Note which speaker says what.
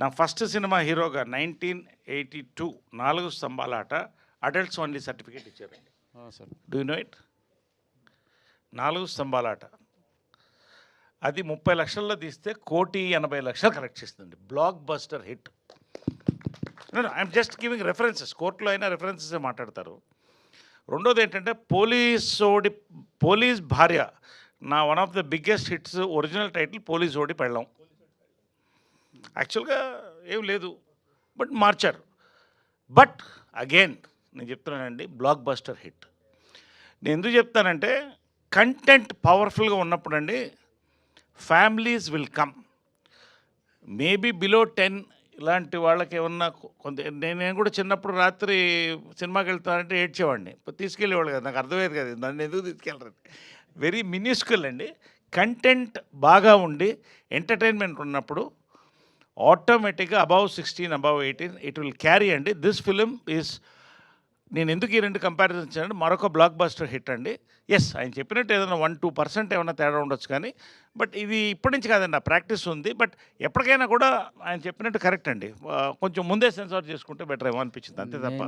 Speaker 1: నా first cinema హీరోగా nineteen eighty two Nalugu Stambhala Aata adults only certificate ఇచ్చారండి
Speaker 2: sir
Speaker 1: do know it Nalugu Stambhala Aata అది ముప్పై లక్షల్లో తీస్తే కోటి ఎనభై లక్షలు కలెక్ట్ చేస్తుందండి blockbuster hit I'm just giving references కోర్టులో అయినా రెఫరెన్సెస్ మాట్లాడతారు. రెండోది ఏంటంటే పోలీస్ ఓడి పోలీస్ భార్య. నా one of the biggest hits original title police ఓడి పెళ్ళం. యాక్చువల్గా ఏం లేదు బట్ మార్చారు. బట్ అగైన్ నేను చెప్తున్నానండి బ్లాక్ బస్టర్ హిట్. నేను ఎందుకు చెప్తానంటే కంటెంట్ పవర్ఫుల్గా ఉన్నప్పుడండి families will come. Maybe below ten ఇలాంటి వాళ్ళకి ఏమన్నా కొంత నేను నేను కూడా చిన్నప్పుడు రాత్రి సినిమాకి వెళ్తానంటే ఏడ్చేవాడిని. తీసుకెళ్ళేవాళ్ళు కదా నాకు అర్థమయ్యేది కదా నన్ను ఎందుకు తీసుకెళ్ళరు? వెరీ మినిస్కుల్ అండి. కంటెంట్ బాగా ఉండి ఎంటర్టైన్మెంట్ ఉన్నప్పుడు ఆటోమేటిక్గా above sixteen above eighteen it will carry అండి దిస్ ఫిలిం ఈజ్ నేను ఎందుకు ఈ రెండు కంపారిజన్ ఇచ్చానంటే మరొక బ్లాక్ బస్టర్ హిట్ అండి. ఎస్ ఆయన చెప్పినట్టు ఏదైనా వన్ టూ పర్సెంట్ ఏమైనా తేడా ఉండొచ్చు కానీ బట్ ఇది ఇప్పటి నుంచి కాదండి ఆ ప్రాక్టీస్ ఉంది. బట్ ఎప్పటికైనా కూడా ఆయన చెప్పినట్టు కరెక్ట్ అండి. కొంచెం ముందే సెన్సార్ చేసుకుంటే బెటర్ ఏమో అనిపించింది అంతే తప్ప.